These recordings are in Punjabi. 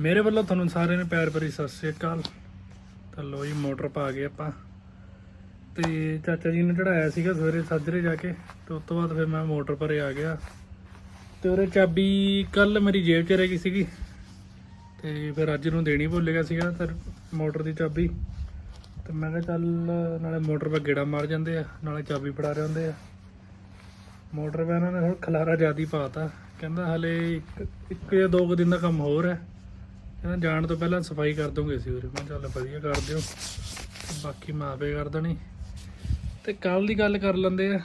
ਮੇਰੇ ਵੱਲੋਂ ਤੁਹਾਨੂੰ ਸਾਰਿਆਂ ਨੂੰ ਪਿਆਰ ਭਰੀ ਸਤਿ ਸ੍ਰੀ ਅਕਾਲ। ਤਾਂ ਲੋ ਜੀ, ਮੋਟਰ ਪਾ ਗਏ ਆਪਾਂ। ਤੇ ਚਾਚਾ ਜੀ ਨੇ ਚੜਾਇਆ ਸੀਗਾ ਸਵੇਰੇ ਸਾਜਰੇ ਜਾ ਕੇ, ਤੇ ਉਸ ਤੋਂ ਬਾਅਦ ਫਿਰ ਮੈਂ ਮੋਟਰ ਪਰੇ ਆ ਗਿਆ। ਤੇ ਉਹਦੇ ਚਾਬੀ ਕੱਲ ਮੇਰੀ ਜੇਬ 'ਚ ਰਹਿ ਗਈ ਸੀਗੀ। ਤੇ ਫਿਰ ਅੱਜ ਨੂੰ ਦੇਣੀ ਭੁੱਲ ਗਿਆ ਸੀਗਾ ਸਰ, ਮੋਟਰ ਦੀ ਚਾਬੀ। ਤੇ ਮੈਂ ਕਿਹਾ ਚੱਲ ਨਾਲੇ ਮੋਟਰ 'ਤੇ ਗੇੜਾ ਮਾਰ ਜਾਂਦੇ ਆ, ਨਾਲੇ ਚਾਬੀ ਫੜਾ ਰਹੇ ਹੁੰਦੇ ਆ। ਮੋਟਰ 'ਤੇ ਇਹਨਾਂ ਨੇ ਹੁਣ ਖਲਾਰਾ ਜ਼ਿਆਦਾ ਹੀ ਪਾਤਾ ਕਹਿੰਦਾ ਹਲੇ ਇੱਕ ਇੱਕ ਜਾਂ ਦੋ ਕੁ ਦਿਨ ਦਾ ਕੰਮ ਹੋਰ ਹੈ। ਕਹਿੰਦਾ ਜਾਣ ਤੋਂ ਪਹਿਲਾਂ ਸਫ਼ਾਈ ਕਰ ਦੋਗੇ ਸੀ ਉਰੇ। ਮੈਂ ਚੱਲ ਵਧੀਆ ਕਰ ਦਿਓ। ਬਾਕੀ ਮਾਂ ਆਪੇ ਕਰ ਦੇਣੀ। ਤੇ ਕੱਲ ਦੀ ਗੱਲ ਕਰ ਲੈਂਦੇ ਆ।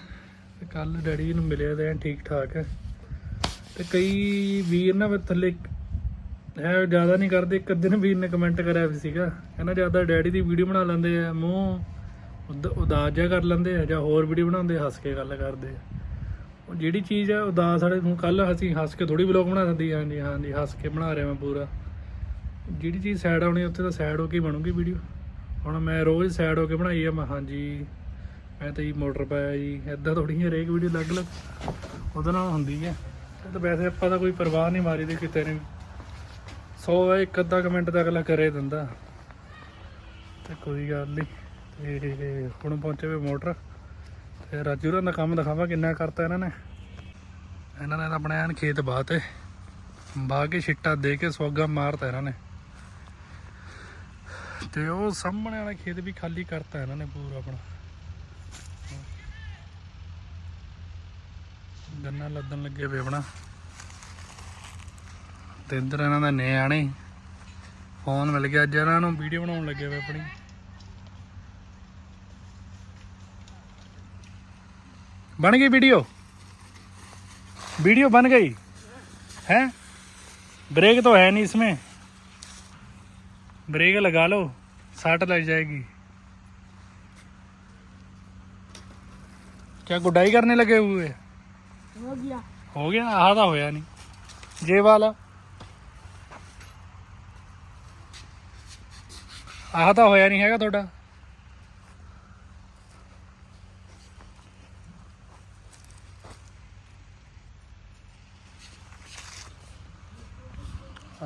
ਤੇ ਕੱਲ ਡੈਡੀ ਨੂੰ ਮਿਲਿਆ ਤੇ ਠੀਕ ਠਾਕ ਹੈ। ਤੇ ਕਈ ਵੀਰ ਨਾ ਵੀ ਥੱਲੇ ਹੈ ਜ਼ਿਆਦਾ ਨਹੀਂ ਕਰਦੇ। ਇੱਕ ਦਿਨ ਵੀਰ ਨੇ ਕਮੈਂਟ ਕਰਿਆ ਵੀ ਸੀਗਾ। ਕਹਿੰਦਾ ਜ਼ਿਆਦਾ ਡੈਡੀ ਦੀ ਵੀਡੀਓ ਬਣਾ ਲੈਂਦੇ ਆ ਮੂੰਹ, ਉਦ- ਉਦਾਸ ਜਿਹਾ ਕਰ ਲੈਂਦੇ ਆ ਜਾਂ ਹੋਰ ਵੀਡੀਓ ਬਣਾਉਂਦੇ ਹੱਸ ਕੇ ਗੱਲ ਕਰਦੇ ਆ। ਉਹ ਜਿਹੜੀ ਚੀਜ਼ ਆ, ਉਦਾਸ ਵਾਲੇ ਨੂੰ ਕੱਲ ਅਸੀਂ ਹੱਸ ਕੇ ਥੋੜੀ ਵਲੌਗ ਬਣਾ ਦਿੰਦੀ ਹਾਂਜੀ ਹਾਂਜੀ, ਹੱਸ ਕੇ ਬਣਾ ਰਿਹਾ ਮੈਂ ਪੂਰਾ। ਜਿਹੜੀ ਚੀਜ਼ ਸਾਈਡ ਆਉਣੀ ਉੱਥੇ ਤਾਂ ਸਾਈਡ ਹੋ ਕੇ ਹੀ ਬਣੂਗੀ ਵੀਡੀਓ ਹੁਣ ਮੈਂ ਰੋਜ਼ ਸਾਈਡ ਹੋ ਕੇ ਬਣਾਈ ਆ, ਮੈਂ ਹਾਂਜੀ, ਮੈਂ ਤਾਂ ਜੀ ਮੋਟਰ ਪਾਇਆ ਜੀ ਐਦਾਂ ਥੋੜੀ ਜਿਹੀ ਹਰੇਕ ਵੀਡੀਓ ਅਲੱਗ-ਅਲੱਗ। ਉਹਦੇ ਨਾਲ ਹੁੰਦੀ ਹੈ ਇਹ ਤਾਂ ਵੈਸੇ ਆਪਾਂ ਤਾਂ ਕੋਈ ਪਰਵਾਹ ਨਹੀਂ ਮਾਰੀ ਦੀ ਕਿਤੇ ਨੇ ਸੌ ਇੱਕ ਅੱਧਾ ਕਮੈਂਟ ਤਾਂ ਅਗਲਾ ਕਰੇ ਦਿੰਦਾ। ਤੇ ਕੋਈ ਗੱਲ ਨਹੀਂ। ਤੇ ਹੁਣ ਪਹੁੰਚੇ ਵੇ ਮੋਟਰ। ਤੇ ਰਾਜੂ ਹੋਰਾਂ ਦਾ ਕੰਮ ਦਿਖਾਵਾ ਕਿੰਨਾ ਕਰਤਾ ਇਹਨਾਂ ਨੇ। ਇਹਨਾਂ ਨੇ ਤਾਂ ਆਪਣੇ ਐਨ ਖੇਤ ਬਾਤੇ। ਬਾਹ ਕੇ ਛਿੱਟਾ ਦੇ ਕੇ ਸਵਾਗਾ ਮਾਰਤਾ ਇਹਨਾਂ ਨੇ। ਤੇ ਉਹ ਸਾਹਮਣੇ ਵਾਲਾ ਖੇਤ ਵੀ ਖਾਲੀ ਕਰਤਾ ਇਹਨਾਂ ਨੇ ਪੂਰਾ ਆਪਣਾ ਗੰਨਾ ਲੱਦਣ ਲੱਗੇ ਵੇ ਆਪਣਾ ਤੇ ਇੱਧਰ ਇਹਨਾਂ ਦਾ ਨਿਆਣੇ ਫੋਨ ਮਿਲ ਗਿਆ ਅੱਜ ਇਹਨਾਂ ਨੂੰ ਵੀਡੀਓ ਬਣਾਉਣ ਲੱਗੇ ਵੇ ਆਪਣੀ बन गई वीडियो वीडियो बन गई है ब्रेक तो है नहीं इसमें ब्रेक लगा लो साट लग जाएगी क्या गुडाई करने लगे हुए हो गया हो गया आधा होया नहीं जे वाला ਆਹ ਤਾਂ ਹੋਇਆ ਨਹੀਂ ਹੈਗਾ ਤੁਹਾਡਾ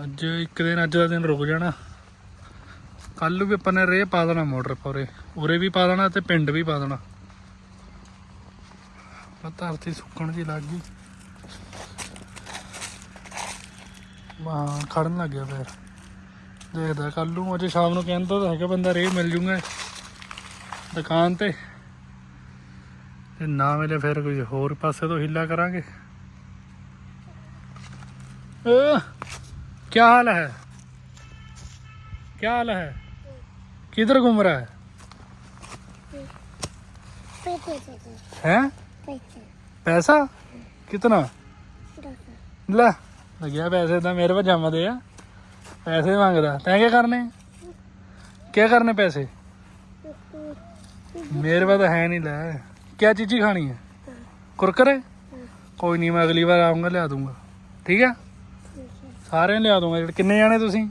ਅੱਜ ਇੱਕ ਦਿਨ ਅੱਜ ਦਾ ਦਿਨ ਰੁਕ ਜਾਣਾ ਕੱਲ ਨੂੰ ਵੀ ਆਪਾਂ ਨੇ ਰੇ ਪਾ ਦੇਣਾ ਮੋਟਰ ਪੌਰੇ ਉਰੇ ਵੀ ਪਾ ਦੇਣਾ ਤੇ ਪਿੰਡ ਵੀ ਪਾ ਦੇਣਾ ਆ ਧਰਤੀ ਸੁੱਕਣ ਦੀ ਲੱਗ ਗਈ ਵਾਹ ਖੜਨ ਲੱਗ ਗਿਆ ਫਿਰ ਦੇਖਦਾ ਕੱਲ ਨੂੰ ਅੱਜ ਸ਼ਾਮ ਨੂੰ ਕਹਿੰਦਾ ਤਾਂ ਹੈਗਾ ਬੰਦਾ ਰੇ ਮਿਲ ਜੂਗਾ ਦੁਕਾਨ ਤੇ ਤੇ ਨਾ ਮਿਲੇ ਫਿਰ ਕੋਈ ਹੋਰ ਪਾਸੇ ਤੋਂ ਹਿੱਲਾ ਕਰਾਂਗੇ ਅਹ, क्या हाल है क्या हाल है किधर घूम रहा है पैसे पैसे हैं पैसे पैसा कितना दस ਲੈ ਲੱਗਿਆ ਪੈਸੇ ਤਾਂ ਮੇਰੇ ਪਾ ਜੰਮਦੇ ਆ ਪੈਸੇ ਮੰਗਦਾ ਤੈਂ ਕੀ ਕਰਨੇ ਕੀ ਕਰਨੇ ਪੈਸੇ ਮੇਰੇ ਪਾ ਤਾਂ ਹੈ ਨਹੀਂ ਲੈ ਕੀ ਚੀਜ਼ੀ ਖਾਣੀ ਹੈ ਕੁਰਕਰੇ ਕੋਈ ਨਹੀਂ ਮੈਂ ਅਗਲੀ ਵਾਰ ਆਉਂਗਾ ਲਿਆ ਦੂੰਗਾ ਠੀਕ ਹੈ ਸਾਰਿਆਂ ਨੂੰ ਲਿਆ ਦੂੰਗਾ ਜਿਹੜੇ ਕਿੰਨੇ ਜਾਣੇ ਤੁਸੀਂ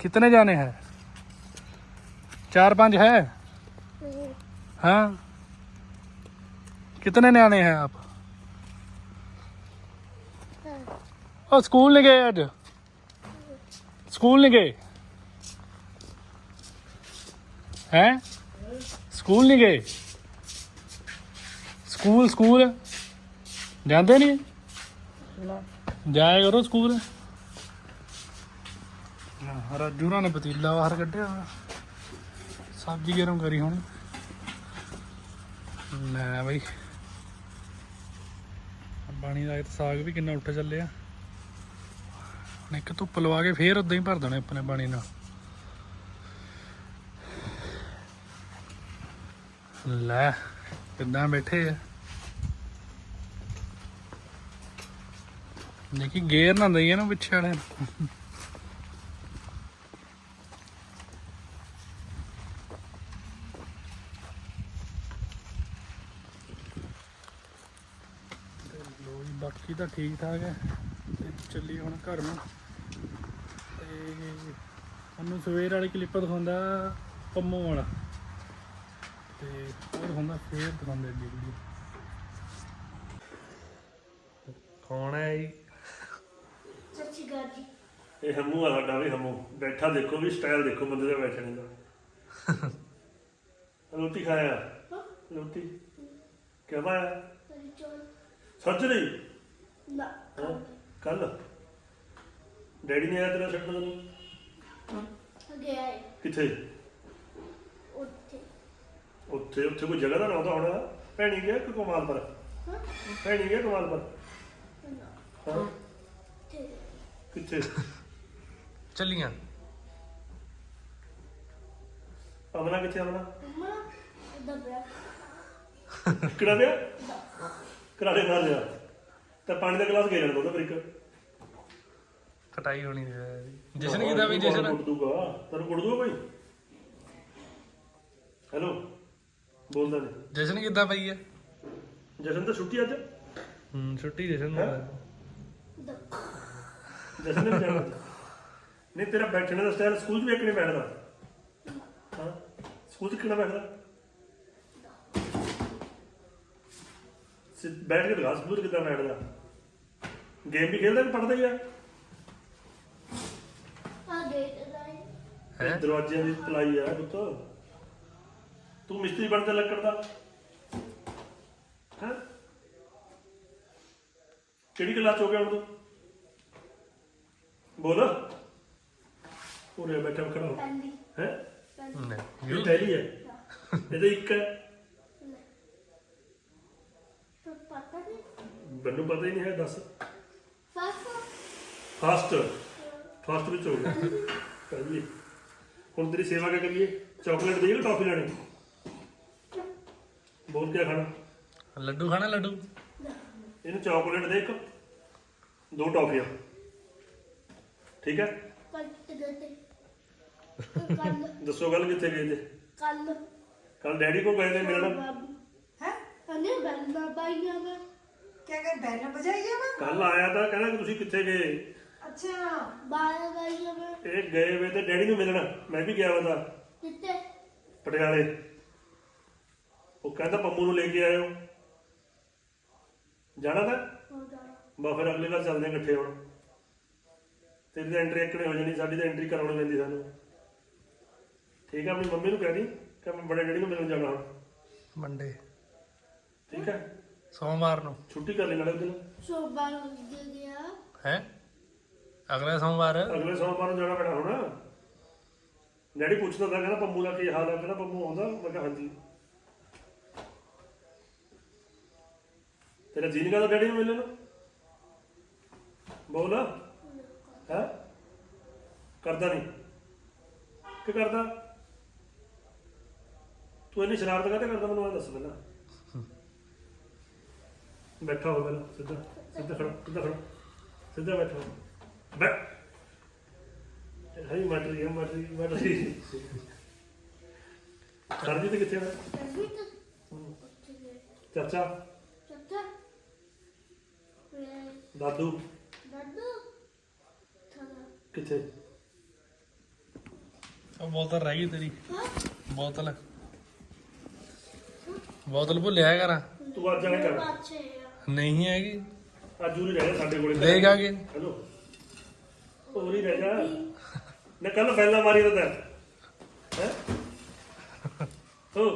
ਕਿਤਨੇ ਜਾਣੇ ਹੈ ਚਾਰ ਪੰਜ ਹੈ हाँ कितने न्याणे हैं आप ओ स्कूल नहीं गए आज स्कूल नहीं गए हैं स्कूल नहीं गए स्कूल स्कूल जानते नहीं ਜਾਇਆ ਕਰੋ ਸਕੂਲ ਰਾਜੂ ਹੋਰਾਂ ਨੇ ਪਤੀਲਾ ਬਾਹਰ ਕੱਢਿਆ ਹੋਇਆ। ਸਬਜ਼ੀ ਗਰਮ ਕਰੀ ਹੁਣ। ਲੈ ਬਈ। ਪਾਣੀ ਦਾ ਸਾਗ ਵੀ ਕਿੰਨਾ ਉੱਠ ਚੱਲਿਆ। ਹੁਣ ਇੱਕ ਧੁੱਪ ਲਵਾ ਕੇ ਫੇਰ ਉਦਾਂ ਹੀ ਭਰ ਦੇਣੇ ਆਪਣੇ ਪਾਣੀ ਨਾਲ। ਲੈ, ਕਿੱਦਾਂ ਬੈਠੇ ਆ? ਦੇਖੀ ਗੇਰ ਨਾ ਦਈਏ ਨਾ ਪਿੱਛੇ ਵਾਲੇ ਨੂੰ। ਤੇ ਲੋ ਜੀ ਬਾਕੀ ਤਾਂ ਠੀਕ ਠਾਕ ਹੈ। ਤੇ ਚੱਲੀ ਹੁਣ ਘਰ ਨੂੰ। ਤੇ ਸਾਨੂੰ ਸਵੇਰ ਵਾਲੀ ਕਲਿੱਪ ਦਿਖਾਉਂਦਾ ਪੰਮੋ ਵਾਲਾ। ਤੇ ਉਹ ਦਿਖਾਉਂਦਾ ਫੇਰ ਦਿਖਾਉਂਦੇ ਅੱਗੇ ਵੀਡੀਓ ਕੌਣ ਹੈ ਜੀ ਸੱਚੀ ਗੱਲ ਜੀ। ਇਹ ਹਮੂ ਆ ਸਾਡਾ ਵੀ ਹਮੂ। ਬੈਠਾ ਦੇਖੋ ਵੀ ਸਟਾਈਲ ਦੇਖੋ ਬੰਦੇ ਦਾ ਬੈਠਣੇ ਦਾ। ਰੋਟੀ ਖਾਇਆ? ਰੋਟੀ? ਕਿਆ ਸੱਚ ਨਹੀਂ? ਨਾ। ਕੱਲ। ਡੈਡੀ ਨੇ ਆਇਆ ਤੇਰਾ ਛੱਡਣ ਨੂੰ ਗਿਆ ਹੈ। ਕਿੱਥੇ? ਉੱਥੇ। ਉੱਥੇ ਉੱਥੇ ਕੋਈ ਜਗ੍ਹਾ ਦਾ ਨਾਂ ਤਾਂ ਹੋਣਾ। ਭੈਣੀ ਗਿਆ ਕਿ ਕਮਾਲ ਪਰ। ਹਾਂ। ਭੈਣੀ ਗਿਆ ਕਮਾਲ ਪਰ। ਨਾ। ਹਾਂ। ਤੇ ਕਿੱਥੇ? ਚੱਲੀਆਂ। ਅਮਨਾ ਕਿੱਥੇ ਅਮਨਾ? ਮਮਾ ਦਬਰਾ ਕਿਹੜਾ ਪਿਆ? ਕਰਾੜੇ ਨਾਲ ਲਿਆ ਤਾਂ ਪਾਣੀ ਦਾ ਗਲਾਸ ਗੇਰਣ ਦੋ ਤਾਂ ਫਿਰ ਇੱਕ। ਕਟਾਈ ਹੋਣੀ ਸੀ ਜਸ਼ਨ ਕਿਦਾਂ ਵੀ ਜਸ਼ਨ? ਕੁੱਟ ਦੂਗਾ ਤੈਨੂੰ ਕੁੱਟ ਦੂਗਾ ਹੈਲੋ ਬੋਲਦਾ ਨਹੀਂ। ਜਸ਼ਨ ਕਿਦਾਂ ਪਈ ਹੈ? ਜਸ਼ਨ ਤਾਂ ਛੁੱਟੀ ਅੱਜ। ਹੂੰ ਛੁੱਟੀ ਜਸ਼ਨ ਨੂੰ ਜਸ਼ਨ ਨੇ ਵੀ ਜਾਣਾ। ਅੱਜ। ਨਹੀਂ ਤੇਰਾ ਬੈਠਣੇ ਦਾ ਸਟਾਈਲ ਸਕੂਲ 'ਚ ਵੀ ਇੱਕ ਨਹੀਂ ਬੈਠਦਾ। ਹਾਂ? ਸਕੂਲ 'ਚ ਕਿਹੜਾ ਬੈਠਦਾ? ਬੈਠ ਕੇ ਦਿਖਾ 'ਚ ਕਿੱਦਾਂ ਬੈਠਦਾ? ਗੇਮ ਵੀ ਖੇਡਦਾ ਕਿ ਪੜਦਾ ਹੀ ਆ? ਆ ਗੇਟ ਲਾਈ ਹੈ? ਦਰਵਾਜ਼ਿਆਂ ਦੀ ਪਲਾਈ ਆ ਪੁੱਤ। ਤੂੰ ਮਿਸਤਰੀ ਬਣਦਾ ਲੱਕੜ ਦਾ। ਹੈ? ਕਿਹੜੀ ਕਲਾਸ 'ਚ ਹੋ ਗਿਆ ਹੁਣ ਤੂੰ? ਬੋਲ। ਉਰੇ ਬੈਠਾ ਖੜਾ ਹੋ। ਪੈਂਦੀ। ਹੈ? ਪੈਂਦੀ ਇਹ ਟੈਲੀ ਹੈ ਇਹਦੇ ਇੱਕ ਹੈ ਤਾਂ ਪਤਾ ਨਹੀਂ ਮੈਨੂੰ ਪਤਾ ਹੀ ਨਹੀਂ ਹੈ ਦੱਸ। ਫਾਸਟ ਫਾਸਟ ਫਾਸਟ ਵਿੱਚ ਹੋ ਗਿਆ। ਪਹਿਲੀ ਹੁਣ ਤੇਰੀ ਸੇਵਾ ਕਿਆ ਕਰੀਏ? ਚਾਕਲੇਟ ਦੇਈਏ ਕਿ ਟਾਫੀ ਲੈਣੀ? ਬੋਲ ਕਿਆ ਖਾਣਾ? ਲੱਡੂ ਖਾਣਾ ਲੱਡੂ? ਇਹਨੂੰ ਚਾਕਲੇਟ ਦੇ ਇੱਕ ਦੋ ਟਾਫੀਆਂ ਠੀਕ ਹੈ? ਤੇ ਤੇ। ਕੱਲ ਦੱਸੋ ਗੱਲ ਕਿੱਥੇ ਗਏ ਤੇ ਕੱਲ ਕੱਲ ਡੈਡੀ ਕੋਲ ਗਏ ਨੇ ਮੇਰੇ ਨਾਲ ਹੈ ਅਨੇ ਬੰਨਾ ਬਾਈਆਂ ਦਾ ਕਿਆ ਕਰ ਬੈਲ ਬਜਾਈ ਜਾਵਾ ਕੱਲ ਆਇਆ ਤਾਂ ਕਹਿੰਦਾ ਕਿ ਤੁਸੀਂ ਕਿੱਥੇ ਗਏ? ਅੱਛਾ। ਬਾਹਰ ਬਾਈਆਂ ਦਾ ਇਹ ਗਏ ਵੇ ਤੇ ਡੈਡੀ ਨੂੰ ਮਿਲਣ ਮੈਂ ਵੀ ਗਿਆ ਵਾ ਤਾਂ। ਕਿਤੇ ਪਟਿਆਲੇ। ਉਹ ਕਹਿੰਦਾ ਪੰਮੂ ਨੂੰ ਲੈ ਕੇ ਆਇਓ। ਜਾਣਾ ਤਾਂ? ਹੋ ਜਾਣਾ। ਬਾ ਫਿਰ ਅਗਲੇ ਵਾਰ ਚੱਲਦੇ ਹਾਂ ਇਕੱਠੇ ਹੁਣ। ਤੇਰੀ ਤਾਂ ਐਂਟਰੀ ਇੱਕਣੇ ਹੋ ਜਾਣੀ ਸਾਡੀ ਤਾਂ ਐਂਟਰੀ ਕਰਾਉਣੀ ਪੈਂਦੀ ਸਾਨੂੰ। ਠੀਕ ਆ ਆਪਣੀ ਮੰਮੀ ਨੂੰ ਕਹਿ ਦੀ ਕਿ ਮੈਂ ਬੜੇ ਡੈਡੀ ਨੂੰ ਮਿਲਣ ਜਾਣਾ। ਹੁਣ ਮੰਡੇ ਠੀਕ ਹੈ। ਸੋਮਵਾਰ ਨੂੰ। ਛੁੱਟੀ ਕਰ ਲੈਣਾ ਦਿਨ ਸੋਬਾਰ ਦੇ ਗਿਆ ਹੈ? ਅਗਲੇ ਸੋਮਵਾਰ? ਅਗਲੇ ਸੋਮਵਾਰ ਨੂੰ ਜਾਣਾ ਪੈਣਾ ਹੁਣ। ਡੈਡੀ ਪੁੱਛਦਾ ਤਾਂ ਕਹਿੰਦਾ ਪੰਮੂ ਦਾ ਕੀ ਹਾਲ ਹੈ ਕਹਿੰਦਾ ਪੰਮੂ ਆਉਂਦਾ। ਮੈਂ ਕਿਹਾ ਹਾਂਜੀ। ਤੇਰਾ ਜੀ ਨਹੀਂ ਕਰਦਾ ਡੈਡੀ ਨੂੰ ਮਿਲਣ ਨੂੰ? ਬੋਲ। ਹੈ? ਕਰਦਾ ਨਹੀਂ ਕੀ ਕਰਦਾ? ਤੂੰ ਇੰਨੀ ਸ਼ਰਾਰਤ ਕਾਹਤੇ ਕਰਦਾ? ਮੈਨੂੰ ਇਹ ਦੱਸ ਪਹਿਲਾਂ। ਬੈਠਾ ਹੋ ਪਹਿਲਾਂ ਸਿੱਧਾ ਸਿੱਧਾ ਖੜਾ ਸਿੱਧਾ ਖੜਾ ਸਿੱਧਾ ਬੈਠਾ ਹੋ ਬੈ। ਹਾਈ ਮਟਰੀ ਮਟਰੀ ਮਟਰੀ ਸਰਦੀ ਤੇ ਕਿੱਥੇ ਆ? ਤभी तो ਉੱਥੇ ਗਏ ਚਾਚਾ? ਦਾਦੂ? ਕਿੱਥੇ? ਉਹ ਬੋਤਲ ਰਹਿ ਗਈ ਤੇਰੀ। ਹਾਂ। ਬੋਤਲ। ਬੋਤਲ ਭੁੱਲਿਆ ਕਰ। ਤੂੰ ਅੱਜ ਆਏ ਕਰ। ਪਾਛੇ ਨਹੀਂ ਹੈਗੀ। ਅੱਜ ਉਰੀ ਰਹਿ ਜਾ ਸਾਡੇ ਕੋਲੇ। ਲੈ ਜਾ ਕੇ। ਹੈਲੋ। ਉਰੀ ਰਹਿ ਜਾ। ਨਾ ਕੱਲ ਪਹਿਲਾਂ ਮਾਰੀ ਤਾਂ ਹੈ? ਹੋ।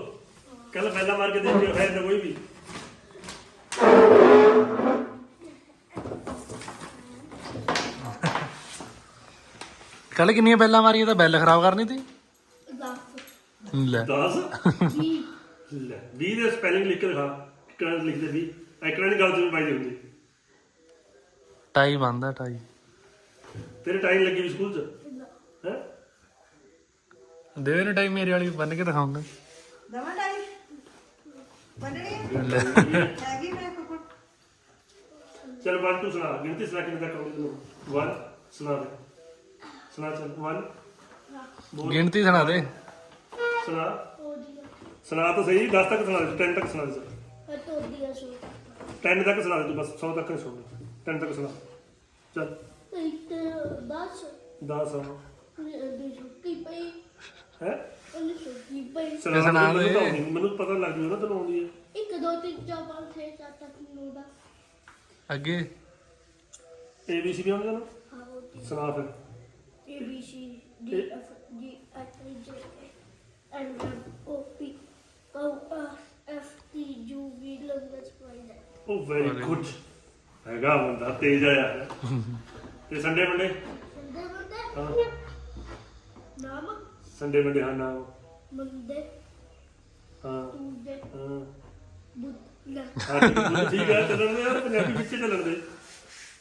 ਕੱਲ ਪਹਿਲਾਂ ਮਾਰ ਕੇ ਦੇਖ ਲਿਓ ਹੈ ਤਾਂ ਕੋਈ ਵੀ। ਕੱਲ ਕਿੰਨੀਆਂ ਬੈਲਾਂ ਮਾਰੀਆਂ ਤਾਂ ਬੈਲ ਖਰਾਬ ਕਰਨੀ ਤੀ? ਦਸ। ਲੈ। 10 ਵੀ ਲੈ 20 ਦੇ ਸਪੈਲਿੰਗ ਲਿਖ ਕੇ ਦਿਖਾ। ਕਿਹੜਾ ਲਿਖਦੇ ਵੀ ਐਕੜਾ ਨਹੀਂ ਗੱਲ ਜਿਵੇਂ ਪਾਈ ਦੀ ਹੁੰਦੀ ਟਾਈ ਬੰਦਾ ਟਾਈ ਤੇਰੇ ਟਾਈਮ ਲੱਗੀ ਵੀ ਸਕੂਲ 'ਚ? ਹੈ? ਦੇ ਦੇ ਟਾਈ ਮੇਰੇ ਵਾਲੀ ਬੰਨ ਕੇ ਦਿਖਾਉਂਗਾ। ਦਵਾ ਟਾਈ ਬੰਨਣੀ ਹੈਗੀ ਮੈਂ ਕੋਲ ਚਲ 1 2 ਸੁਣਾ। ਗਿਣਤੀ ਸੁਣਾ ਕਿੰਨੇ ਤੱਕ ਆਉਂਦੀ ਤੈਨੂੰ? 1 ਸੁਣਾ ਦੇ। ਸੁਣਾ ਚਲ। 1 ਬੋਲ। ਗਿਣਤੀ ਸੁਣਾ ਦੇ। ਸੁਣਾ। ਸੁਣਾ ਤਾਂ ਸਹੀ 10 ਤੱਕ ਸੁਣਾ ਦੇ। 10 ਤੱਕ ਸੁਣਾ ਦੇ। ਮੈਂ ਤੋਂ ਦਿਆ ਸੋ 10 ਤੱਕ ਸੁਣਾ ਦੇ ਤੂੰ ਬਸ 100 ਤੱਕ ਨਹੀਂ ਸੁਣਨਾ 10 ਤੱਕ ਸੁਣਾ। ਚਲ। ਇੱਕ ਦਸ। 10 ਦੀ ਛੁੱਟੀ ਪਈ। ਹੈ? ਉਹਨੇ ਛੁੱਟੀ ਪਈ। ਸੁਣਾ ਸੁਣਾ ਮੈਨੂੰ ਦੇ। ਤਾਂ ਆਉਂਦੀ ਨੀ, ਮੈਨੂੰ ਪਤਾ ਲੱਗ ਜੂ ਨਾ ਤੈਨੂੰ ਆਉਂਦੀ ਹੈ ਇੱਕ ਦੋ ਤਿੰਨ ਚਾਰ ਪੰਜ ਛੇ ਸੱਤ ਅੱਠ ਨੌ ਦਸ। ਅੱਗੇ। ਏ ਬੀ ਸੀ ਵੀ ਆਉਂਦੀ ਨਾ? ਹਾਂ ਹੋ ਗਈ ਸੁਣਾ ਫਿਰ। A B C D F G H I J K L M N O P Q R S T U V W X Y Z ਉਹ ਵੈਰੀ ਗੁੱਡ ਹੈਗਾ ਬੰਦਾ ਤੇਜ਼ ਆਇਆ। ਤੇ ਸੰਡੇ ਮੰਡੇ? ਮੰਦੇ ਹਾਂ। ਨਾਮ? ਸੰਡੇ ਮੰਡੇ ਹਾਂ ਨਾਮ। ਹਾਂ। ਹਾਂ। ਬੁੱਧ। ਨਾ ਹਾਂ, ਠੀਕ ਹੈ, ਚੱਲਣ ਦੇ ਯਾਰ ਪੰਜਾਬੀ ਵਿੱਚ ਚੱਲਣ ਦੇ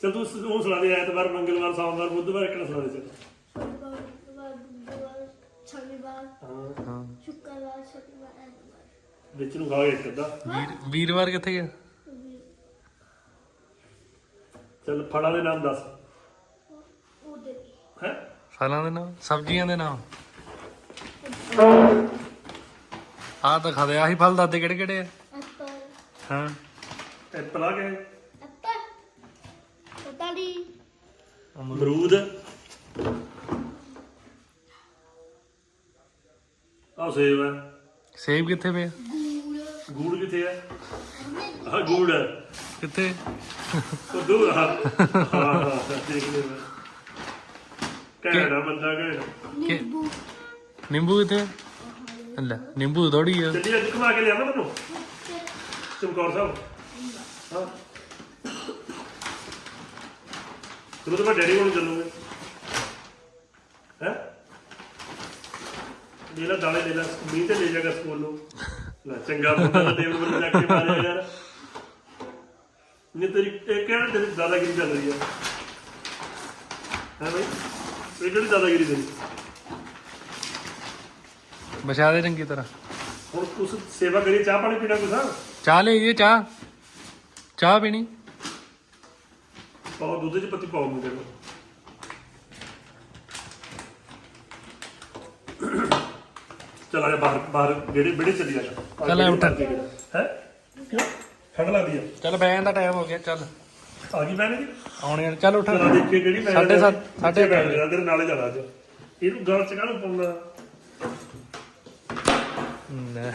ਚਲ ਤੂੰ ਸ- ਉਹ ਸੁਣਾ ਦੇ ਐਤਵਾਰ ਮੰਗਲਵਾਰ ਸੋਮਵਾਰ ਬੁੱਧਵਾਰ ਕਿਹੜਾ ਸੁਣਾ ਦੇ ਚੱਲ। ਸੋਮਵਾਰ ਬੁੱਧਵਾਰ ਗੁਰੂਵਾਰ ਸ਼ਨੀਵਾਰ ਹਾਂ ਹਾਂ। ਸ਼ੁੱਕਰਵਾਰ ਸ਼ਨੀਵਾਰ ਐਤਵਾਰ। ਵਿੱਚ ਨੂੰ ਖਾ ਕੇ ਇੱਕ ਅੱਧਾ। ਵੀਰ ਵੀਰਵਾਰ ਕਿੱਥੇ ਗਿਆ ਵੀ ਚੱਲ ਫਲਾਂ ਦੇ ਨਾਮ ਦੱਸ। ਹੈ? ਫਲਾਂ ਦੇ ਨਾਮ? ਸਬਜ਼ੀਆਂ ਦੇ ਨਾਮ? ਆਹ ਤਾਂ ਖਾਦੇ ਆਹੀ ਫਲ ਦੱਸਦੇ ਕਿਹੜੇ ਕਿਹੜੇ ਆ? ਐਪਲ ਹਾਂ। ਐਪਲ ਆ ਗਏ। ਐਪਲ ਅਮਰੂਦ। ਆ ਸੇਬ ਹੈ ਸੇਬ ਕਿੱਥੇ ਪਿਆ? ਗੂੜ ਗੂੜ ਕਿੱਥੇ ਹੈ ਆ ਗੂੜ ਹੈ ਕਿੱਥੇ? ਉਹ ਦੂਰ ਆ। ਹਾਂ ਦੇਖ ਲੈ ਬੰਦਾ ਕਹਿਣਾ ਨਿੰਬੂ ਨਿੰਬੂ ਕਿੱਥੇ ਆ? ਲੈ ਨਿੰਬੂ ਥੋੜੀ ਆ। ਚੱਲੀ ਅੱਜ ਘੁਮਾ ਕੇ ਲਿਆਵਾਂ ਮੈਨੂੰ ਚਮਕੌਰ ਸਾਹਿਬ। ਹਾਂ। ਤੂੰ ਤਾਂ ਮੈਂ ਡੈਡੀ ਕੋਲ ਚੱਲੂਗੇ। ਹੈ? ਲੈ ਲਾ ਦਾਲੇ ਲੈ ਲਾ ਮੀਂਹ ਤੇ ਲੈ ਜਾਗਾ ਸਕੂਲ। ਨੂੰ ਲੈ ਚੰਗਾ ਬੰਦਾ ਦੇਵ ਵੱਲ ਜਾ ਕੇ ਮਾਰਿਆ ਯਾਰ। ਨੇ ਤੇਰੀ ਇਹ ਕਿਹੜਾ ਤੇਰੀ ਦਾਦਾਗਿਰੀ ਚੱਲ ਰਹੀ ਹੈ ਹੈ ਬਈ? ਇਹ ਕਿਹੜੀ ਦਾਦਾਗਿਰੀ ਤੇਰੀ? ਬਚਾ ਦੇ ਚੰਗੀ ਤਰ੍ਹਾਂ। ਹੁਣ ਕੁਛ ਸੇਵਾ ਕਰੀ ਚਾਹ ਪਾਣੀ ਪੀਣਾ ਕੁਛ? ਚਾਹ ਲੈ ਇਹ ਚਾਹ। ਚਾਹ ਪੀਣੀ। ਪਾਓ ਦੁੱਧ ਚ ਪੱਤੀ ਪਾਓ ਮੁੰਡੇ ਨੂੰ। ਚਲ ਆ ਜਾ ਬਾਹਰ ਬਾਹਰ ਜਿਹੜੇ ਵਿਹੜੇ ਚੱਲੀ ਆ ਜਾ। ਚੱਲ ਆ ਉੱਠ। ਹੈ? ਕਿਉਂ? ਠੰਡ ਲੱਗਦੀ ਆ। ਚੱਲ ਬੈਣ ਦਾ ਟਾਈਮ ਹੋ ਗਿਆ ਚੱਲ। ਆ ਗਈ ਮੈਨੇ ਜੀ ਆਉਣੇ ਵਾਲੇ ਚੱਲ ਉੱਠ। ਚਲਾ ਦੇਖੀਏ ਕਿਹੜੀ ਮੈਂ ਸਾਢੇ ਸੱਤ- ਸਾਢੇ ਜਾ ਤੇਰੇ ਨਾਲੇ ਜਾਣਾ ਅੱਜ। ਇਹਨੂੰ ਗਲ ਚ ਕਾਹਨੂੰ ਪਾਉਂਦਾ? ਲੈ।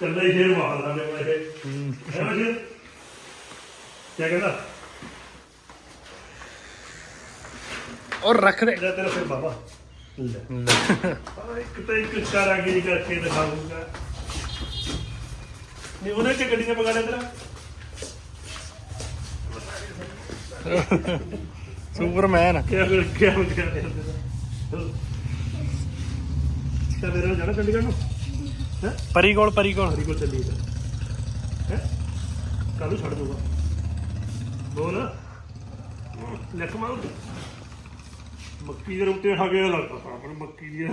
ਚੱਲਦਾ ਹੀ ਫੇਰ ਮਾਰਦਾ ਨੇ ਮੈਂ ਇਹ। ਹੈ। ਵਜੇ ਕੀ ਕਹਿੰਦਾ? ਔਰ ਰੱਖ ਦੇ। ਜਾ ਤੇਰਾ ਫਿਰ ਬਾਬਾ। ਲੈ। ਲੈ। ਆ ਇੱਕ ਤਾਂ ਇੱਕ ਕਾਰਾਗੀਰੀ ਕਰਕੇ ਦਿਖਾਉਂਗਾ ਨਹੀਂ ਉਹਨੇ ਕਿ ਗੱਡੀ ਨੇ ਪਕਾੜਿਆ ਤੇਰਾ ਸੁਪਰਮੈਨ ਕਿਆ ਕਰ ਕਿਆ ਹੋ ਗਿਆ ਤੇਰਾ? ਮੇਰਾ ਜਾਣਾ ਚੰਡੀਗੜ੍ਹ ਨੂੰ? ਹੈ? ਪਰੀ ਕੋਲ ਪਰੀ ਕੋਲ ਹਰੀ ਕੋਲ ਚੱਲੀ ਹੈ? ਕੱਲ ਨੂੰ ਛੱਡ ਦੂੰਗਾ ਬੋਲ ਲੱਖ ਮਾਰੂ ਮੱਕੀ ਦੇ ਰੋਟੀ ਖਾ ਕੇ ਲੱਗਦਾ ਤਾਂ ਆਪਣ ਮੱਕੀ ਦੀ ਹੈ।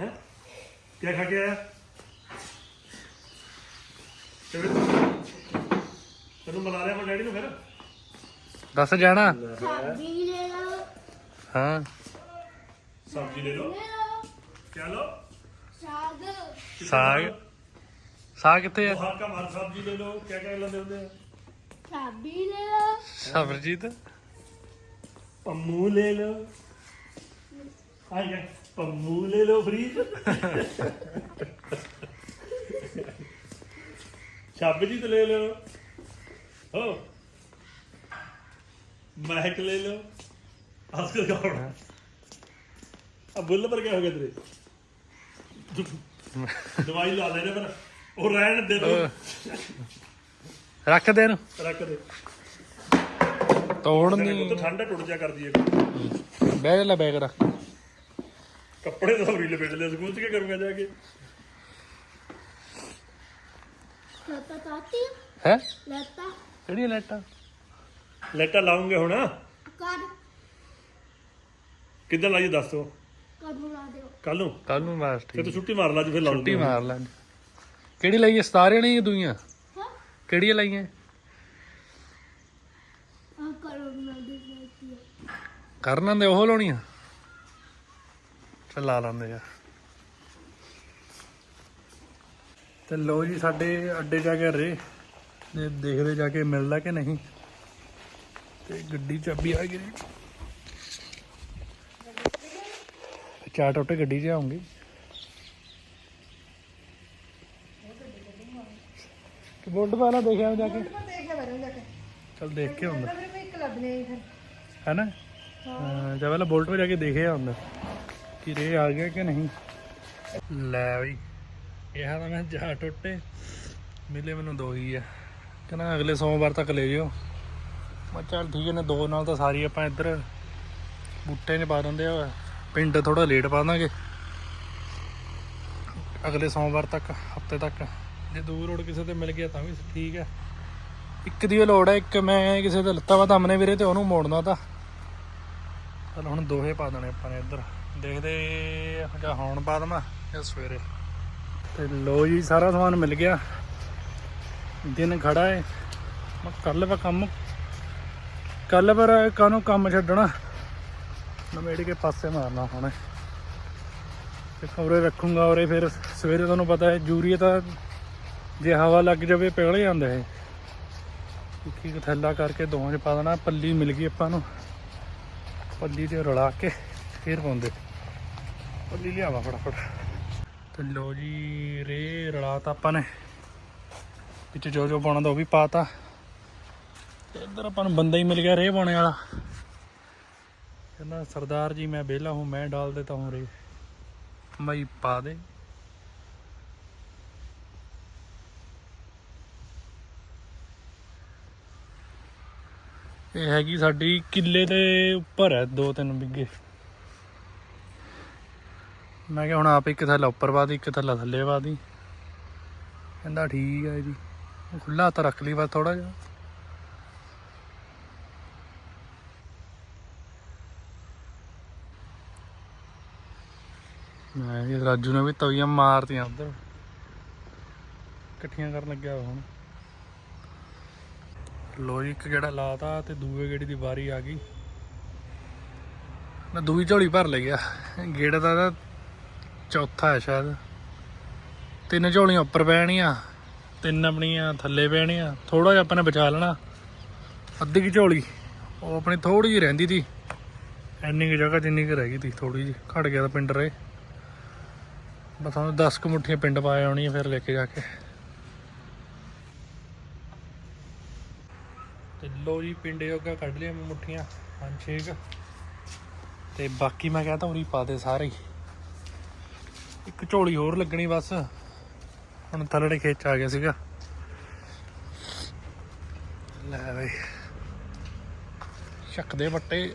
ਹੈ? ਕੀ ਖਾ ਕੇ ਆਇਆ? ਤੈਨੂੰ ਬੁਲਾ ਲਿਆ ਮੈਂ ਡੈਡੀ ਨੂੰ ਫਿਰ? ਦੱਸ ਜਾਣਾ। ਸਾਬੀ ਲੈ ਲਓ। ਹਾਂ। ਸਬਜ਼ੀ ਲੈ ਲਓ। ਕਿਆ ਲਓ? ਸਾਗ। ਸਾਗ। ਸਾਗ ਕਿੱਥੇ ਆ? ਹਰ ਕਾ ਹਰ ਸਬਜ਼ੀ ਲੈ ਲਓ। ਕਿਆ ਕਿਆ ਲੈਂਦੇ ਹੁੰਦੇ ਆ? ਸਾਬੀ ਲੈ ਲਓ। ਸਬਰਜੀਤ। ਪੰਮੂ ਲੈ ਲਓ। ਆ ਗਿਆ ਪੰਮੂ ਲੈ ਲਓ ਫਰੀਜ। ਸ਼ਾਬਜੀ ਤੇ ਲੈ ਲਓ। ਹੋ। ਮਹਿਕ ਲੈ ਲਓ। ਹੱਸ ਕੇ ਕੌਣ ਆ ਬੁੱਲ ਪਰ ਕਿਆ ਹੋ ਗਿਆ ਤੇਰੇ। ਦਵਾਈ ਲਾ ਲੈਣੇ ਪਰ ਉਹ ਰਹਿਣ ਦੇ ਤੂੰ। ਰੱਖ ਦੇ ਇਹਨੂੰ। ਰੱਖ ਦੇ। ਤੋੜ ਉਹ ਨਹੀਂ ਠੰਡਾ ਟੁੱਟ ਜਾ ਕਰਦੀ ਹੈ। ਬੈਗ ਲੈ ਬੈਗ ਰੱਖ। ਕੱਪੜੇ ਤਾਂ ਵੀ ਲਪੇਟ ਲਿਆ ਸਕੂਲ ਚ ਕੀ ਕਰੂੰਗਾ ਜਾ ਕੇ? ਲੱਤਾ ਤਾਤੀ ਹੈ? ਲੱਤਾ। ਕਿਹੜੀ ਲਾਈਟਾਂ? ਲਾਈਟਾਂ ਲਾਉਂਗੇ ਹੁਣ। ਕਦ ਕਿੱਦਾਂ ਲਾਈਏ ਦੱਸ ਦੋ ਕਦ ਨੂੰ ਲਾ ਦਿਓ। ਕੱਲ ਨੂੰ? ਕੱਲ ਨੂੰ ਬਸ ਫਿਰ ਤੂੰ ਠੀਕ ਛੁੱਟੀ ਮਾਰ ਲਾ ਜੀ ਫਿਰ ਲਾ ਛੁੱਟੀ ਲੂੰਗਾ ਮਾਰ ਲੈਂਦੇ। ਕਿਹੜੀ ਲਾਈਏ ਸਤਾਰੇ ਨਹੀਂ ਦੂਈਆਂ? ਹਾਂ? ਕਿਹੜੀਆਂ ਲਾਈਆਂ ਆ ਕਰੋ ਨਾ ਦੇ ਦਿੱਤੀ ਕਰਨਾਂ ਦੇ ਉਹ ਲਾਉਣੀਆਂ? ਚੱਲ ਲਾ ਲੈਂਦੇ ਆ। ਤੇ ਲੋ ਜੀ ਸਾਡੇ ਅੱਡੇ ਜਾ ਕੇ ਰੇ ਤੇ ਦੇਖਦੇ ਜਾ ਕੇ ਮਿਲਦਾ ਕਿ ਨਹੀਂ। ਤੇ ਗੱਡੀ ਚਾਬੀ ਆ ਗਈ। ਚਾਰ ਟੋਟੇ ਗੱਡੀ 'ਚ ਆਉਂਗੀ। ਬੋਲਡ ਵਾਲਾ ਦੇਖਿਆ ਜਾ ਕੇ। ਮੈਂ ਦੇਖ ਕੇ ਵਰਾਂ ਜਾ ਕੇ। ਚੱਲ ਦੇਖ ਕੇ ਹੁੰਦਾ ਫਿਰ ਫਿਰ। ਹੈ ਨਾ ਜਦ ਪਹਿਲਾਂ ਬੋਲਟ 'ਤੇ ਜਾ ਕੇ ਦੇਖਿਆ ਹੁੰਦਾ, ਕਿ ਰੇ ਆ ਗਿਆ ਕਿ ਨਹੀਂ। ਲੈ ਬਈ ਇਹ ਤਾਂ ਮੈਂ ਜਾ ਟੁੱਟੇ। ਮਿਲੇ ਮੈਨੂੰ ਦੋ ਹੀ ਆ। ਕਹਿੰਦਾ ਅਗਲੇ ਸੋਮਵਾਰ ਤੱਕ ਲੈ ਜਿਓ। ਮੈਂ ਚੱਲ ਠੀਕ ਹੈ ਨੇ ਦੋ ਨਾਲ ਤਾਂ ਸਾਰੀ ਆਪਾਂ ਇੱਧਰ ਬੂਟੇ ਨੇ ਪਾ ਦਿੰਦੇ ਆ। ਪਿੰਡ ਥੋੜਾ ਲੇਟ ਪਾ ਦਾਂਗੇ। ਅਗਲੇ ਸੋਮਵਾਰ ਤੱਕ, ਹਫ਼ਤੇ ਤੱਕ। ਜੇ ਦੂਰ ਰੋਡ ਕਿਸੇ ਤੇ ਮਿਲ ਗਿਆ ਤਾਂ ਵੀ ਠੀਕ ਹੈ ਇੱਕ ਦੀ ਓ ਲੋੜ ਹੈ ਇੱਕ ਮੈਂ ਕਿਸੇ ਦਾ ਲੱਤਾ ਵਾ ਦਮਨੇ ਵੀਰੇ ਤੇ ਉਹਨੂੰ ਮੋੜਨਾ ਤਾਂ। ਚਲ ਹੁਣ ਦੋਹੇ ਪਾ ਦੇਣੇ ਆਪਾਂ ਨੇ ਇੱਧਰ। ਦੇਖਦੇ ਜਾਂ ਹੁਣ ਪਾ ਦੇਵਾਂ ਜਾਂ ਸਵੇਰੇ। ਤੇ ਲੋ ਜੀ, ਸਾਰਾ ਸਮਾਨ ਮਿਲ ਗਿਆ। ਦਿਨ ਖੜਾ ਹੈ ਮੈਂ ਕੱਲ ਵਾ ਕੰਮ। ਕੱਲ ਪਰ ਕਾਨੂੰ ਕੰਮ ਛੱਡਣਾ? ਨਵੇੜ ਕੇ ਪਾਸੇ ਮਾਰਨਾ ਹੁਣ। ਤੇ ਕਮਰੇ ਰੱਖੂੰਗਾ ਔਰੇ ਫਿਰ। ਸਵੇਰੇ ਤੁਹਾਨੂੰ ਪਤਾ ਹੈ ਯੂਰੀਆ ਤਾਂ ਜੇ ਹਵਾ ਲੱਗ ਜਾਵੇ, ਪਿਘਲ ਜਾਂਦਾ ਹੈ ਇੱਕ ਇੱਕ ਥੈਲਾ ਕਰਕੇ ਦੋਹਾਂ 'ਚ ਪਾ ਦੇਣਾ। ਪੱਲੀ ਮਿਲ ਗਈ ਆਪਾਂ ਨੂੰ। ਪੱਲੀ ਤੇ ਰਲਾ ਕੇ ਫੇਰ ਪਾਉਂਦੇ। ਪੱਲੀ ਲਿਆਵਾ ਫਟਾਫਟ। ਤੇ ਲੋ ਜੀ, ਰੇ ਰਲਾਤਾ ਆਪਾਂ ਨੇ। ਵਿੱਚ ਜੋ ਜੋ ਪਾਉਣਾ ਤਾਂ ਉਹ ਵੀ ਪਾਤਾ ਤੇ। ਇੱਧਰ ਆਪਾਂ ਨੂੰ ਬੰਦਾ ਹੀ ਮਿਲ ਗਿਆ ਰੇ ਪਾਉਣੇ ਵਾਲਾ। ਕਹਿੰਦਾ ਸਰਦਾਰ ਜੀ ਮੈਂ ਵਿਹਲਾ ਹੂੰ, ਮੈਂ ਡਾਲ ਦੇਤਾ ਹੂੰ ਰੇ। ਮਈ ਪਾ ਦੇ। ਇਹ ਹੈਗੀ ਸਾਡੀ ਕਿੱਲੇ ਦੇ ਉੱਪਰ ਹੈ, ਦੋ ਤਿੰਨ ਬਿੱਗੇ। ਮੈਂ ਕਿਹਾ ਹੁਣ ਆਪ ਇੱਕ ਥੱਲੇ ਉੱਪਰ ਪਾ ਦੀ, ਇੱਕ ਥੱਲੇ ਥੱਲੇ ਪਾ ਦੀ। ਕਹਿੰਦਾ ਠੀਕ ਹੈ ਜੀ। ਖੁੱਲਾ ਹੱਥ ਰੱਖ ਲਈ ਬਸ ਥੋੜਾ ਜਿਹਾ। ਮੈਂ ਇਹ ਰਾਜੂ ਨੇ ਵੀ ਤਵੀਆਂ ਮਾਰਤੀਆਂ ਉਧਰ। ਇਕੱਠੀਆਂ ਕਰਨ ਲੱਗਿਆ ਹੁਣ। ਲੋ ਜੀ, ਇੱਕ ਗੇੜਾ ਲਾਤਾ ਤੇ ਦੂਏ ਗੇੜੀ ਦੀ ਵਾਰੀ ਆ ਗਈ। ਮੈਂ ਦੂਈ ਝੋਲੀ ਭਰ ਲਿਆ ਗੇੜਾ ਦਾ ਚੌਥਾ ਹੈ ਸ਼ਾਇਦ। ਤਿੰਨ ਝੋਲੀਆਂ ਉੱਪਰ ਪੈਣੀਆਂ, ਤਿੰਨ ਆਪਣੀਆਂ ਥੱਲੇ ਪੈਣੀਆਂ। ਥੋੜਾ ਜਿਹਾ ਆਪਾਂ ਨੇ ਬਚਾ ਲੈਣਾ। ਅੱਧੀ ਕੀ ਝੋਲੀ, ਉਹ ਆਪਣੀ ਥੋੜੀ ਜਿਹੀ ਰਹਿੰਦੀ ਤੀ। ਐਨੀ ਕੁ ਜਗ੍ਹਾ ਜਿੰਨੀ ਕੁ ਰਹਿ ਗਈ ਤੀ ਥੋੜੀ ਜਿਹੀ। ਘਟ ਗਿਆ ਤਾਂ ਪਿੰਡ ਰੇ। ਬਸ ਹੁਣ 10 ਕੁ ਮੁੱਠੀਆਂ ਪਿੰਡ ਪਾਏ ਆਉਣੀ ਫਿਰ ਲੈ ਕੇ ਜਾ ਕੇ। ਲੋ ਜੀ, ਪਿੰਡ ਯੋਗਾ ਕੱਢ ਲਿਆ ਮੈਂ ਮੁੱਠੀਆਂ। ਪੰਜ ਛੇ ਤੇ ਬਾਕੀ ਮੈਂ ਕਹਤਾ ਉਰੀ ਪਾ ਦੇ ਸਾਰੇ ਇੱਕ ਝੋਲੀ ਹੋਰ ਲੱਗਣੀ ਬਸ। ਹੁਣ ਥੱਲੜੇ ਖੇਚ ਆ ਗਿਆ ਸੀਗਾ। ਲੈ ਬਈ। ਸ਼ੱਕ ਦੇ ਵੱਟੇ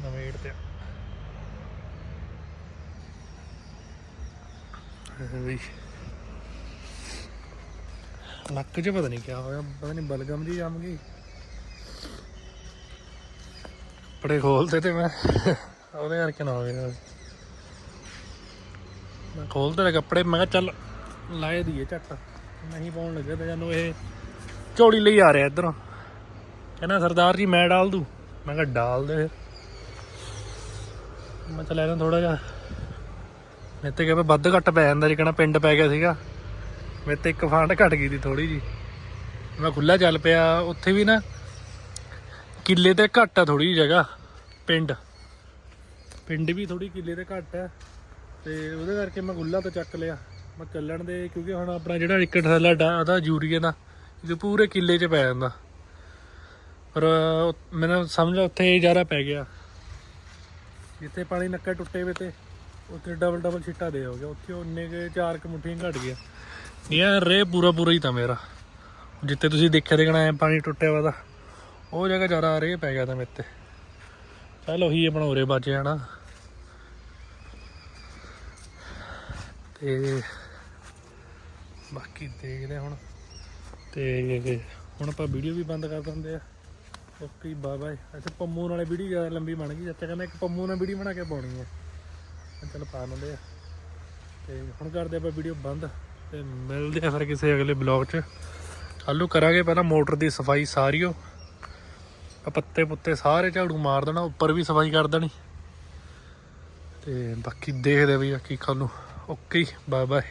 ਨਵੇੜ ਤੇ। ਇਹ ਨੱਕ 'ਚ ਪਤਾ ਨਹੀਂ ਕੀ ਹੋਇਆ, ਪਤਾ ਨਹੀਂ ਬਲਗਮ ਜੀ ਜੰਮ ਗਈ। ਕੱਪੜੇ ਖੋਲਦੇ ਤੇ ਮੈਂ, ਉਹਦੇ ਕਰਕੇ ਨਾ ਹੋਵੇ। ਮੈਂ ਖੋਲਦੇ ਤੇ ਕੱਪੜੇ, ਮੈਂ ਕਿਹਾ ਚੱਲ ਲਾਏ ਦੀਏ ਝੱਟ। ਨਹੀਂ ਪਾਉਣ ਲੱਗੇ ਤੇ ਜਾਨੂੰ ਇਹ ਝੋੜੀ ਲਈ ਆ ਰਿਹਾ ਇਧਰੋਂ। ਕਹਿੰਦਾ, ਸਰਦਾਰ ਜੀ, ਮੈਂ ਡਾਲ ਦੂ। ਮੈਂ ਕਿਹਾ, ਡਾਲ ਦੇ ਮੈਂ ਚਲਾ ਇਹਨਾਂ ਥੋੜਾ ਜਿਹਾ ਮੇਰੇ ਤੇ ਵੱਧ ਘੱਟ ਪੈ ਜਾਂਦਾ ਜੇ ਕਹਿੰਦਾ ਪਿੰਡ ਪੈ ਗਿਆ ਸੀਗਾ। ਮੇਰੇ ਤੇ ਇੱਕ ਫੰਡ ਘਟ ਗਈ ਦੀ ਥੋੜੀ ਜੀ ਮੈਂ ਖੁੱਲਾ ਚੱਲ ਪਿਆ, ਉੱਥੇ ਵੀ ਨਾ ਕਿੱਲੇ ਤੇ ਘੱਟ ਆ ਥੋੜੀ ਜਗ੍ਹਾ, ਪਿੰਡ। ਪਿੰਡ ਵੀ ਥੋੜੀ ਕਿੱਲੇ ਤੇ ਘੱਟ ਆ, ਤੇ ਉਹਦੇ ਕਰਕੇ ਮੈਂ ਗੁੱਲਾ ਤੋਂ ਚੱਕ ਲਿਆ। ਮੈਂ ਚੱਲਣ ਦੇ, ਕਿਉਂਕਿ ਹੁਣ ਆਪਣਾ ਜਿਹੜਾ ਇੱਕ ਥੈਲਾ ਡਾ, ਉਹਦਾ ਯੂਰੀਏ ਦਾ, ਇਹ ਪੂਰੇ ਕਿੱਲੇ 'ਚ ਪੈ ਜਾਂਦਾ। ਪਰ ਉਹ- ਮੈਨੂੰ ਸਮਝ ਉੱਥੇ ਜ਼ਿਆਦਾ ਪੈ ਗਿਆ। ਜਿੱਥੇ ਪਾਣੀ ਨੱਕਾ ਟੁੱਟੇ ਵੇ ਤੇ, ਉੱਥੇ ਡਬਲ ਡਬਲ ਛਿੱਟਾ ਦੇ ਹੋ ਗਿਆ। ਉੱਥੇ ਉਹਨੇ ਕੇ ਚਾਰ ਕਮੁੱਠੀਆਂ ਮੁੱਠੀਆਂ ਘਟ ਗਿਆ ਯਾਰ, ਰੇ ਪੂਰਾ ਪੂਰਾ ਹੀ ਤਾਂ ਮੇਰਾ। ਜਿੱਥੇ ਤੁਸੀਂ ਦੇਖਿਆ ਦੇਖਣਾ, ਐ ਪਾਣੀ ਟੁੱਟਿਆ ਵਾ ਤਾਂ। ਉਹ ਜਗ੍ਹਾ ਜ਼ਿਆਦਾ ਰੇ ਪੈ ਗਿਆ ਤਾਂ ਮੇਰੇ ਤੇ। ਚਲ ਉਹੀ ਆਪਣਾ ਉਰੇ ਬਚ ਜਾਣਾ। ਤੇ ਬਾਕੀ ਦੇਖਦੇ ਹਾਂ ਹੁਣ। ਤੇ ਹੁਣ ਆਪਾਂ ਵੀਡੀਓ ਵੀ ਬੰਦ ਕਰ ਦਿੰਦੇ ਆ। ਓਕੇ ਬਾਏ ਬਾਏ ਅੱਛਾ, ਪੰਮੂ ਨਾਲੇ ਵੀਡੀਓ ਜ਼ਿਆਦਾ ਲੰਬੀ ਬਣ ਗਈ। ਚਾਚਾ ਕਹਿੰਦਾ ਇੱਕ ਪੰਮੂ ਨਾਲ ਵੀਡੀਓ ਬਣਾ ਕੇ ਪਾਉਣੀ ਹੈ ਮੈਂ ਚੱਲ ਪਾ ਲੈਂਦੇ ਆ। ਤੇ ਹੁਣ ਕਰਦੇ ਆਪਾਂ ਵੀਡੀਓ ਬੰਦ। ਤੇ ਮਿਲਦੇ ਆ ਫਿਰ ਕਿਸੇ ਅਗਲੇ ਬਲੌਗ 'ਚ। ਕੱਲੂ ਕਰਾਂਗੇ ਪਹਿਲਾਂ ਮੋਟਰ ਦੀ ਸਫ਼ਾਈ ਸਾਰੀਓ ਆ ਪੱਤੇ ਪੁੱਤੇ ਸਾਰੇ ਝਾੜੂ ਮਾਰ ਦੇਣਾ, ਉੱਪਰ ਵੀ ਸਫ਼ਾਈ ਕਰ ਦੇਣੀ। ਤੇ ਬਾਕੀ ਦੇਖਦੇ ਬਈ ਬਾਕੀ ਕੱਲ ਨੂੰ ਓਕੇ ਬਾਏ ਬਾਏ